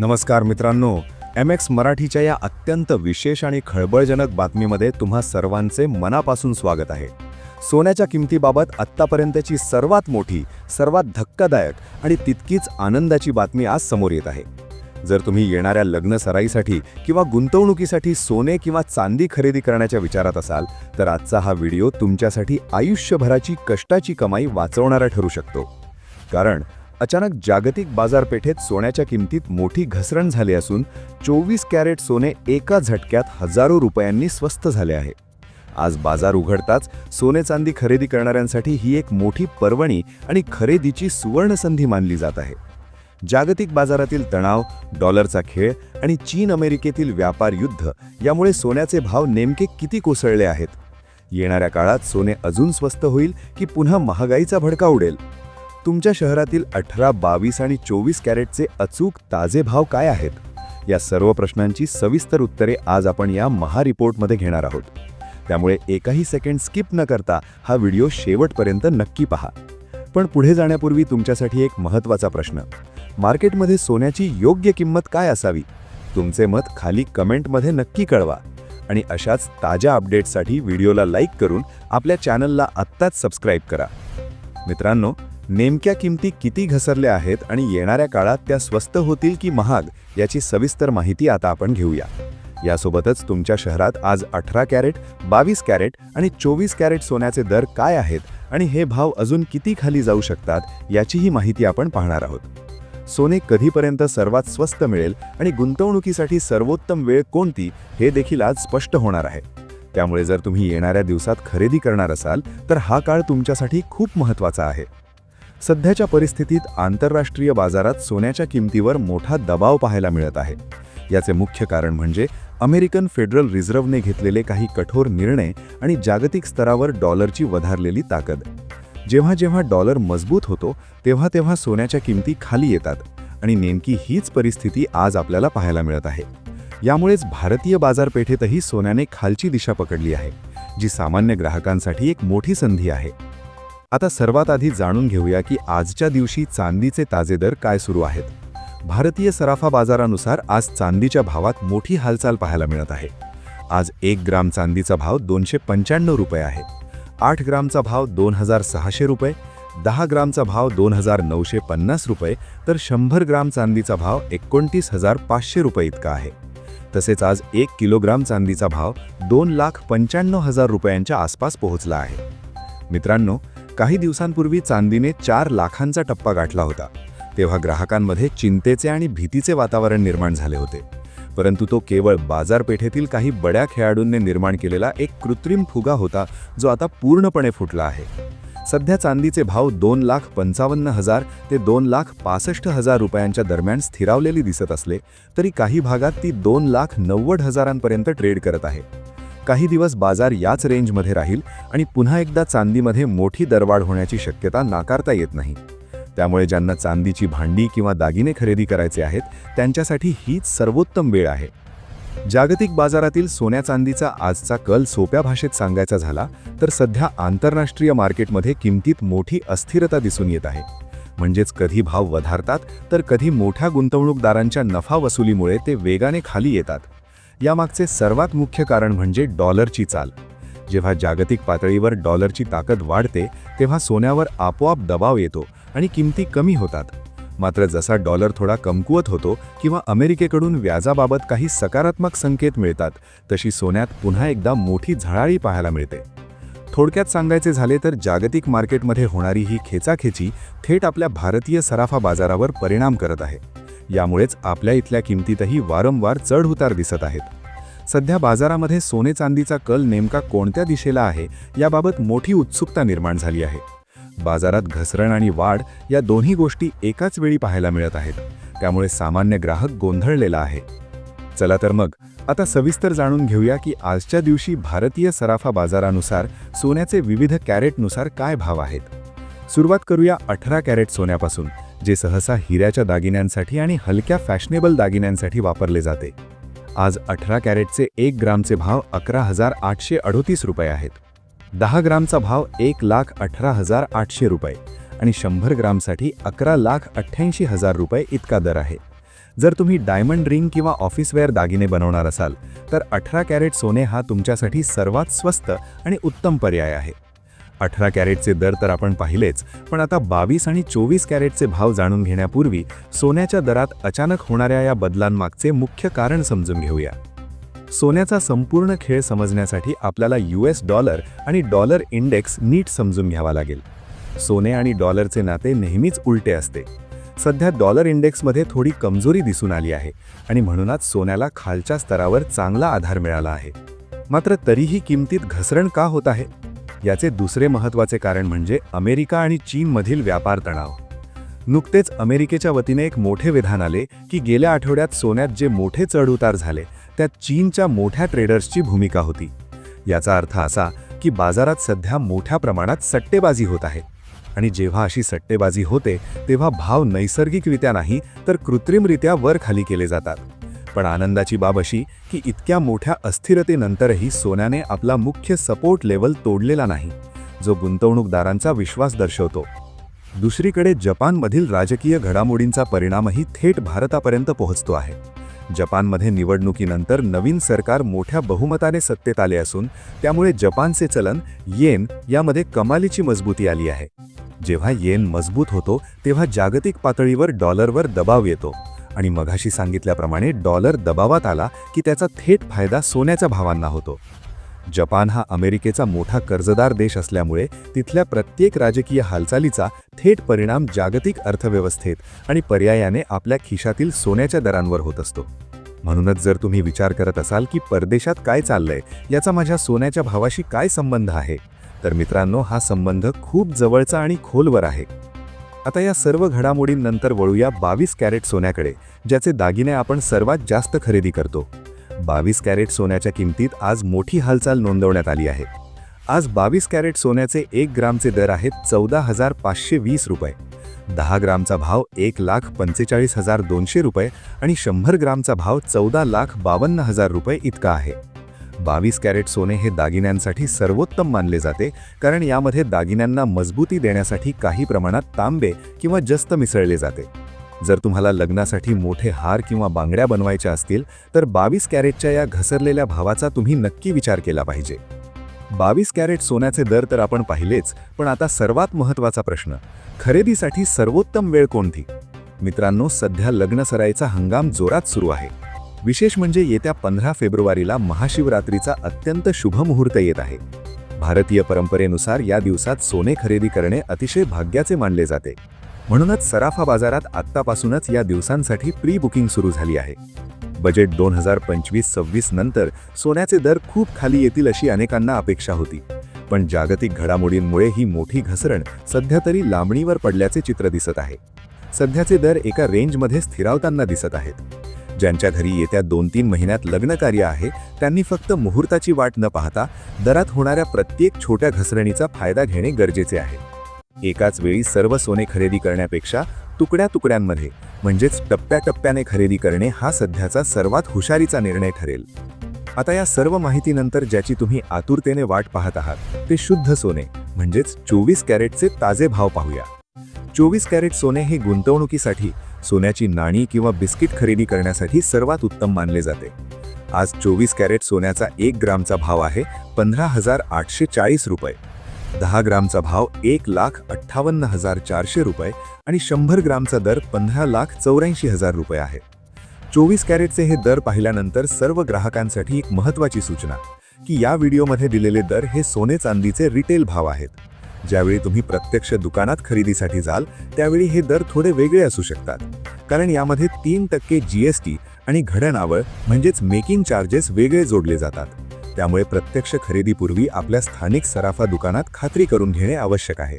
नमस्कार मित्रांनो M x मराठीच्या या अत्यंत विशेष आणि खळबळजनक बातमीमध्ये तुम्हा सर्वांचे मनापासून स्वागत आहे. सोन्याच्या किमतीबाबत आत्तापर्यंतची सर्वात मोठी सर्वात धक्कादायक आणि तितकीच आनंदाची बातमी आज समोर येत आहे. जर तुम्ही येणाऱ्या लग्न सराईसाठी किंवा गुंतवणुकीसाठी सोने किंवा चांदी खरेदी करण्याच्या विचारात असाल तर आजचा हा व्हिडिओ तुमच्यासाठी आयुष्यभराची कष्टाची कमाई वाचवणारा ठरू शकतो. कारण अचानक जागतिक बाजारपेठेत सोन्याच्या किमतीत मोठी घसरण झाली असून चोवीस कॅरेट सोने एका झटक्यात हजारो रुपयांनी स्वस्त झाले आहे. आज बाजार उघडताच सोने चांदी खरेदी करणाऱ्यांसाठी ही एक मोठी पर्वणी आणि खरेदीची सुवर्णसंधी मानली जात आहे. जागतिक बाजारातील तणाव डॉलरचा खेळ आणि चीन अमेरिकेतील व्यापार युद्ध यामुळे सोन्याचे भाव नेमके किती कोसळले आहेत? येणाऱ्या काळात सोने अजून स्वस्त होईल की पुन्हा महागाईचा भडका उडेल? तुमच्या शहरातील अठरा बावीस आणि चोवीस कॅरेटचे अचूक ताजे भाव काय आहेत? या सर्व प्रश्नांची सविस्तर उत्तरे आज आपण या महा रिपोर्टमध्ये घेणार आहोत. त्यामुळे एकाही सेकंड स्किप न करता हा व्हिडिओ शेवटपर्यंत नक्की पहा. पण पुढे जाण्यापूर्वी तुमच्यासाठी एक महत्त्वाचा प्रश्न. मार्केटमध्ये सोन्याची योग्य किंमत काय असावी? तुमचे मत खाली कमेंटमध्ये नक्की कळवा. आणि अशाच ताज्या अपडेट्ससाठी व्हिडिओला लाईक करून आपल्या चॅनलला आत्ताच सबस्क्राईब करा. मित्रांनो नेमक्या किमती किती घसरल्या आहेत आणि येणाऱ्या काळात त्या स्वस्त होतील की महाग याची सविस्तर माहिती आता आपण घेऊया. यासोबतच तुमच्या शहरात आज अठरा कॅरेट बावीस कॅरेट आणि चोवीस कॅरेट सोन्याचे दर काय आहेत आणि हे भाव अजून किती खाली जाऊ शकतात याचीही माहिती आपण पाहणार आहोत. सोने कधीपर्यंत सर्वात स्वस्त मिळेल आणि गुंतवणुकीसाठी सर्वोत्तम वेळ कोणती हे देखील आज स्पष्ट होणार आहे. त्यामुळे जर तुम्ही येणाऱ्या दिवसात खरेदी करणार असाल तर हा काळ तुमच्यासाठी खूप महत्त्वाचा आहे. सध्याच्या परिस्थितीत आंतरराष्ट्रीय बाजारात सोन्याच्या किमतीवर मोठा दबाव पाहायला मिळत आहे. याचे मुख्य कारण म्हणजे अमेरिकन फेडरल रिझर्व्हने घेतलेले काही कठोर निर्णय आणि जागतिक स्तरावर डॉलरची वधारलेली ताकद. जेव्हा जेव्हा डॉलर मजबूत होतो तेव्हा तेव्हा सोन्याच्या किमती खाली येतात आणि नेमकी हीच परिस्थिती आज आपल्याला पाहायला मिळत आहे. यामुळेच भारतीय बाजारपेठेतही सोन्याने खालची दिशा पकडली आहे जी सामान्य ग्राहकांसाठी एक मोठी संधी आहे. आता सर्वात आधी जाणून घेऊया की आजच्या दिवशी चांदीचे ताजे दर काय सुरू आहेत. भारतीय सराफा बाजारानुसार आज चांदीच्या भावात मोठी हालचाल पाहायला मिळत आहे. आज एक ग्राम चांदीचा भाव दोनशे पंच्याण्णव रुपये आहे. आठ ग्रामचा भाव दोन हजार सहाशे रुपये दहा ग्रामचा भाव दोन हजार नऊशे पन्नास रुपये तर शंभर ग्राम चांदीचा भाव एकोणतीस हजार पाचशे रुपये इतका आहे. तसेच आज एक किलोग्राम चांदीचा भाव दोन लाख पंच्याण्णव हजार रुपयांच्या आसपास पोहोचला आहे. मित्रांनो काही दिवसांपूर्वी चांदीने चार लाखांचा टप्पा गाठला होता. तेव्हा ग्राहकांमध्ये चिंतेचे आणि भीतीचे वातावरण निर्माण झाले होते. परंतु तो केवळ बाजारपेठेतील काही बड्या खेळाडूंनी निर्माण केलेला एक कृत्रिम फुगा होता जो आता पूर्णपणे फुटला आहे. सध्या चांदीचे भाव दोन लाख पंचावन्न हजार ते दोन लाख पासष्ट हजार रुपयांच्या दरम्यान स्थिरावलेली दिसत असले तरी काही भागात ती दोन लाख नव्वद हजारांपर्यंत ट्रेड करत आहे. काही दिवस बाजार याच रेंजमध्ये राहील आणि पुन्हा एकदा चांदीमध्ये मोठी दरवाढ होण्याची शक्यता नाकारता येत नाही. त्यामुळे ज्यांना चांदीची भांडी किंवा दागिने खरेदी करायचे आहेत त्यांच्यासाठी हीच सर्वोत्तम वेळ आहे. जागतिक बाजारातील सोन्या चांदीचा आजचा कल सोप्या भाषेत सांगायचा झाला तर सध्या आंतरराष्ट्रीय मार्केटमध्ये किमतीत मोठी अस्थिरता दिसून येत आहे. म्हणजेच कधी भाव वधारतात तर कधी मोठ्या गुंतवणूकदारांच्या नफा वसुलीमुळे ते वेगाने खाली येतात. यामागचे सर्वात मुख्य कारण म्हणजे डॉलरची चाल. जेव्हा जागतिक पातळीवर डॉलरची ताकद वाढते तेव्हा सोन्यावर आपोआप दबाव येतो आणि किमती कमी होतात. मात्र जसा डॉलर थोडा कमकुवत होतो किंवा अमेरिकेकडून व्याजाबाबत काही सकारात्मक संकेत मिळतात तशी सोन्यात पुन्हा एकदा मोठी झळाळी पाहायला मिळते. थोडक्यात सांगायचे झाले तर जागतिक मार्केटमध्ये होणारी ही खेचाखेची थेट आपल्या भारतीय सराफा बाजारावर परिणाम करत आहे. यामुळेच आपल्या इथल्या किमतीतही वारंवार चढउतार दिसत आहेत. सध्या बाजारामध्ये सोने चांदीचा कल नेमका कोणत्या दिशेला आहे याबाबत मोठी उत्सुकता निर्माण झाली आहे. बाजारात घसरण आणि वाढ या दोन्ही गोष्टी एकाच वेळी पाहायला मिळत आहेत. त्यामुळे सामान्य ग्राहक गोंधळलेला आहे. चला तर मग आता सविस्तर जाणून घेऊया की आजच्या दिवशी भारतीय सराफा बाजारानुसार सोन्याचे विविध कॅरेटनुसार काय भाव आहेत. सुरुवात करूया अठरा कॅरेट सोन्यापासून. जे सहसा हिऱ्याच्या दागिन्यांसाठी आणि हलक्या फॅशनेबल दागिन्यांसाठी वापरले जाते. आज अठरा कॅरेटचे एक ग्रामचे भाव अकरा हजार आठशे अडोतीस रुपये आहेत. दहा ग्रामचा भाव एक लाख अठरा हजार आठशे रुपये आणि शंभर ग्रामसाठी अकरा लाख अठ्ठ्याऐंशी हजार रुपये इतका दर आहे. जर तुम्ही डायमंड रिंग किंवा ऑफिसवेअर दागिने बनवणार असाल तर अठरा कॅरेट सोने हा तुमच्यासाठी सर्वात स्वस्त आणि उत्तम पर्याय आहे. अठरा कॅरेटचे दर तर आपण पाहिलेच पण आता बावीस आणि चोवीस कॅरेटचे भाव जाणून घेण्यापूर्वी सोन्याच्या दरात अचानक होणाऱ्या या बदलांमागचे मुख्य कारण समजून घेऊया. सोन्याचा संपूर्ण खेळ समजण्यासाठी आपल्याला यू एस डॉलर आणि डॉलर इंडेक्स नीट समजून घ्यावा लागेल. सोने आणि डॉलरचे नाते नेहमीच उलटे असते. सध्या डॉलर इंडेक्समध्ये थोडी कमजोरी दिसून आली आहे आणि म्हणूनच सोन्याला खालच्या स्तरावर चांगला आधार मिळाला आहे. मात्र तरीही किमतीत घसरण का होत आहे? याचे दुसरे महत्त्वाचे कारण म्हणजे अमेरिका आणि चीनमधील व्यापार तणाव. नुकतेच अमेरिकेच्या वतीने एक मोठे विधान आले की गेल्या आठवड्यात सोन्यात जे मोठे चढउतार झाले त्यात चीनच्या मोठ्या ट्रेडर्सची भूमिका होती. याचा अर्थ असा की बाजारात सध्या मोठ्या प्रमाणात सट्टेबाजी होत आहे. आणि जेव्हा अशी सट्टेबाजी होते तेव्हा भाव नैसर्गिकरित्या नाही तर कृत्रिमरित्या वर खाली केले जातात. पण आनंदाची बाब अशी की इतक्या मोठ्या अस्थिरतेनंतरही सोन्याने आपला मुख्य सपोर्ट लेवल तोडलेला नाही जो गुंतवणूकदारांचा विश्वास दर्शवतो. दुसरीकडे जपानमधील राजकीय घडामोडींचा परिणामही थेट भारतापर्यंत पोहोचतो आहे. जपानमध्ये निवडणुकीनंतर नवीन सरकार मोठ्या बहुमताने सत्तेत आले असून त्यामुळे जपानचे चलन येन यामध्ये कमालीची मजबूती आली आहे. जेव्हा येन मजबूत होतो तेव्हा जागतिक पातळीवर डॉलरवर दबाव येतो. आणि मघाशी सांगितल्याप्रमाणे डॉलर दबावात आला की त्याचा थेट फायदा सोन्याच्या भावांना होतो. जपान हा अमेरिकेचा मोठा कर्जदार देश असल्यामुळे तिथल्या प्रत्येक राजकीय हालचालीचा थेट परिणाम जागतिक अर्थव्यवस्थेत आणि पर्यायाने आपल्या खिशातील सोन्याच्या दरांवर होत असतो. म्हणूनच जर तुम्ही विचार करत असाल की परदेशात काय चाललंय याचा माझ्या सोन्याच्या भावाशी काय संबंध आहे तर मित्रांनो हा संबंध खूप जवळचा आणि खोलवर आहे. आता या सर्व घडामोडींनंतर वळूया बावीस कॅरेट सोन्याकडे ज्याचे दागिने आपण सर्वात जास्त खरेदी करतो. बावीस कॅरेट सोन्याच्या किमतीत आज मोठी हालचाल नोंदवण्यात आली आहे. आज बावीस कॅरेट सोन्याचे एक ग्रामचे दर आहेत चौदा हजार पाचशे वीस रुपये. दहा ग्रामचा भाव एक लाख पंचेचाळीस हजार दोनशे रुपये आणि शंभर ग्रामचा भाव चौदा लाख बावन्न हजार रुपये इतका आहे. बावीस कॅरेट सोने हे दागिन्यांसाठी सर्वोत्तम मानले जाते कारण यामध्ये दागिन्यांना मजबूती देण्यासाठी काही प्रमाणात तांबे किंवा जस्त मिसळले जाते. जर तुम्हाला लग्नासाठी मोठे हार किंवा बांगड्या बनवायच्या असतील तर बावीस कॅरेटच्या या घसरलेल्या भावाचा तुम्ही नक्की विचार केला पाहिजे. बावीस कॅरेट सोन्याचे दर तर आपण पाहिलेच पण आता सर्वात महत्त्वाचा प्रश्न खरेदीसाठी सर्वोत्तम वेळ कोणती? मित्रांनो सध्या लग्नसराईचा हंगाम जोरात सुरू आहे. विशेष म्हणजे येत्या पंधरा फेब्रुवारीला महाशिवरात्रीचा अत्यंत शुभ मुहूर्त येत आहे. भारतीय परंपरेनुसार या दिवसात सोने खरेदी करणे अतिशय भाग्याचे मानले जाते. म्हणूनच सराफा बाजारात आत्तापासूनच या दिवसांसाठी प्री बुकिंग सुरू झाली आहे. बजेट दोन हजार पंचवीस सव्वीस नंतर सोन्याचे दर खूप खाली येतील अशी अनेकांना अपेक्षा होती. पण जागतिक घडामोडींमुळे ही मोठी घसरण सध्या तरी लांबणीवर पडल्याचे चित्र दिसत आहे. सध्याचे दर एका रेंजमध्ये स्थिरावताना दिसत आहेत. ज्यांच्या घरी येत्या दोन तीन महिन्यात लग्न कार्य आहे त्यांनी फक्त मुहूर्ताची वाट न पाहता दरात होणाऱ्या प्रत्येक छोट्या घसरणीचा फायदा घेणे गरजेचे आहे. एकाच वेळी सर्व सोने खरेदी करण्यापेक्षा तुकड्या तुकड्यांमध्ये म्हणजेच टप्प्याटप्प्याने खरेदी करणे हा सध्याचा सर्वात हुशारीचा निर्णय ठरेल. आता या सर्व माहितीनंतर ज्याची तुम्ही आतुरतेने वाट पाहत आहात ते शुद्ध सोने म्हणजेच चोवीस कॅरेटचे ताजे भाव पाहूया. चोवीस कॅरेट सोने हे गुंतवणुकीसाठी सोन्याची नाणी किंवा बिस्किट खरेदी करण्यासाठी सर्वात उत्तम मानले जाते. आज चोवीस कॅरेट सोन्याचा एक ग्रामचा भाव आहे पंधरा हजार आठशे चाळीस रुपये. दहा ग्रामचा भाव एक लाख अठ्ठावन्न हजार चारशे रुपये आणि शंभर ग्रामचा दर पंधरा लाख चौऱ्याऐंशी हजार रुपये आहे. चोवीस कॅरेटचे हे दर पाहिल्यानंतर सर्व ग्राहकांसाठी एक महत्त्वाची सूचना की या व्हिडिओमध्ये दिलेले दर हे सोने चांदीचे रिटेल भाव आहेत. ज्यावेळी तुम्ही प्रत्यक्ष दुकानात खरेदीसाठी जाल त्यावेळी हे दर थोडे वेगळे असू शकतात. कारण यामध्ये तीन टक्के जी एस टी आणि घडणावळ म्हणजेच मेकिंग चार्जेस वेगळे जोडले जातात. त्यामुळे प्रत्यक्ष खरेदीपूर्वी आपल्या स्थानिक सराफा दुकानात खात्री करून घेणे आवश्यक आहे.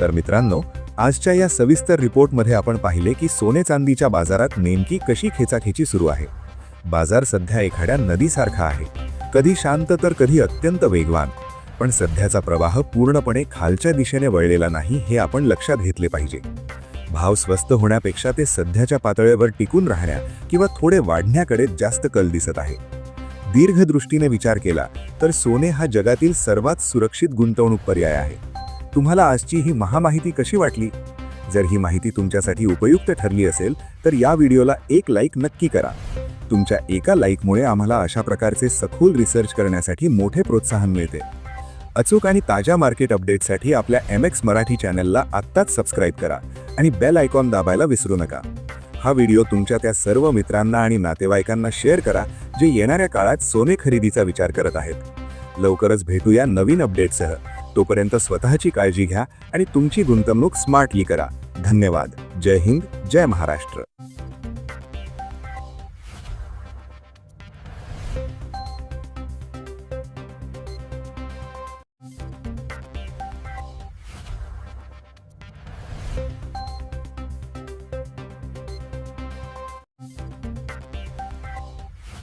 तर मित्रांनो आजच्या या सविस्तर रिपोर्टमध्ये आपण पाहिले की सोने चांदीच्या बाजारात नेमकी कशी खेचाखेची सुरू आहे. बाजार सध्या एखाद्या नदीसारखा आहे. कधी शांत तर कधी अत्यंत वेगवान. पण सध्याचा प्रवाह पूर्णपणे खालच्या दिशेने वळलेला नाही हे आपण लक्षात घेतले पाहिजे. भाव स्वस्त होण्यापेक्षा ते सध्याच्या पातळीवर टिकून राहण्या किंवा थोडे वाढण्याकडे जास्त कल दिसत आहे. दीर्घदृष्टीने विचार केला तर सोने हा जगातील सर्वात सुरक्षित गुंतवणूक पर्याय आहे. तुम्हाला आजची ही महामाहिती कशी वाटली? जर ही माहिती तुमच्यासाठी उपयुक्त ठरली असेल तर या व्हिडिओला एक लाईक नक्की करा. तुमच्या एका लाईकमुळे आम्हाला अशा प्रकारचे सखोल रिसर्च करण्यासाठी मोठे प्रोत्साहन मिळते. अचूक आणि ताज्या मार्केट अपडेटसाठी आपल्या एम एक्स मराठी चॅनलला आत्ताच सबस्क्राईब करा आणि बेल आयकॉन दाबायला विसरू नका. हा व्हिडिओ तुमच्या त्या सर्व मित्रांना आणि नातेवाईकांना शेअर करा जे येणाऱ्या काळात सोने खरेदीचा विचार करत आहेत. लवकरच भेटूया नवीन अपडेटसह तोपर्यंत स्वतःची काळजी घ्या आणि तुमची गुंतवणूक स्मार्टली करा. धन्यवाद. जय हिंद. जय महाराष्ट्र.